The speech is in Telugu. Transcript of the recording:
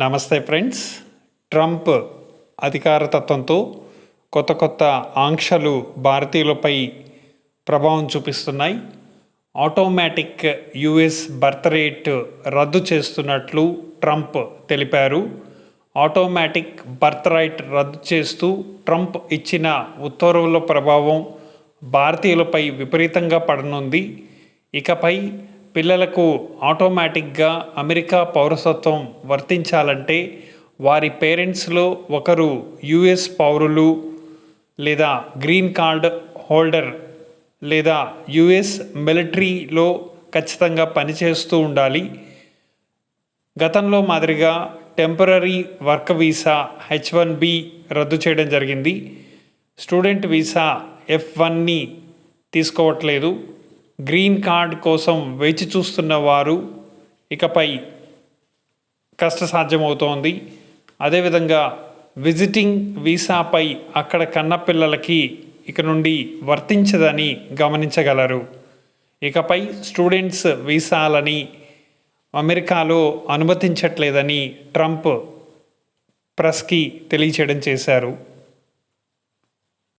నమస్తే ఫ్రెండ్స్. ట్రంప్ అధికారతత్వంతో కొత్త కొత్త ఆంక్షలు భారతీయులపై ప్రభావం చూపిస్తున్నాయి. ఆటోమేటిక్ యుఎస్ బర్త్ రేట్ రద్దు చేస్తున్నట్లు ట్రంప్ తెలిపారు. ఆటోమేటిక్ బర్త్ రైట్ రద్దు చేస్తూ ట్రంప్ ఇచ్చిన ఉత్తర్వుల ప్రభావం భారతీయులపై విపరీతంగా పడనుంది. ఇకపై పిల్లలకు ఆటోమేటిక్గా అమెరికా పౌరసత్వం వర్తించాలంటే వారి పేరెంట్స్లో ఒకరు యుఎస్ పౌరులు లేదా గ్రీన్ కార్డ్ హోల్డర్ లేదా యుఎస్ మిలిటరీలో ఖచ్చితంగా పనిచేస్తూ ఉండాలి. గతంలో మాదిరిగా temporary work visa H one B రద్దు చేయడం జరిగింది. స్టూడెంట్ వీసా ఎఫ్ వన్ని తీసుకోవట్లేదు. గ్రీన్ కార్డ్ కోసం వేచి చూస్తున్న వారు ఇకపై కష్టసాధ్యమవుతోంది. అదేవిధంగా విజిటింగ్ వీసాపై అక్కడ కన్నపిల్లలకి ఇక నుండి వర్తించదని గమనించగలరు. ఇకపై స్టూడెంట్స్ వీసాలని అమెరికాలో అనుమతించట్లేదని ట్రంప్ ప్రెస్కి తెలియచేయడం చేశారు.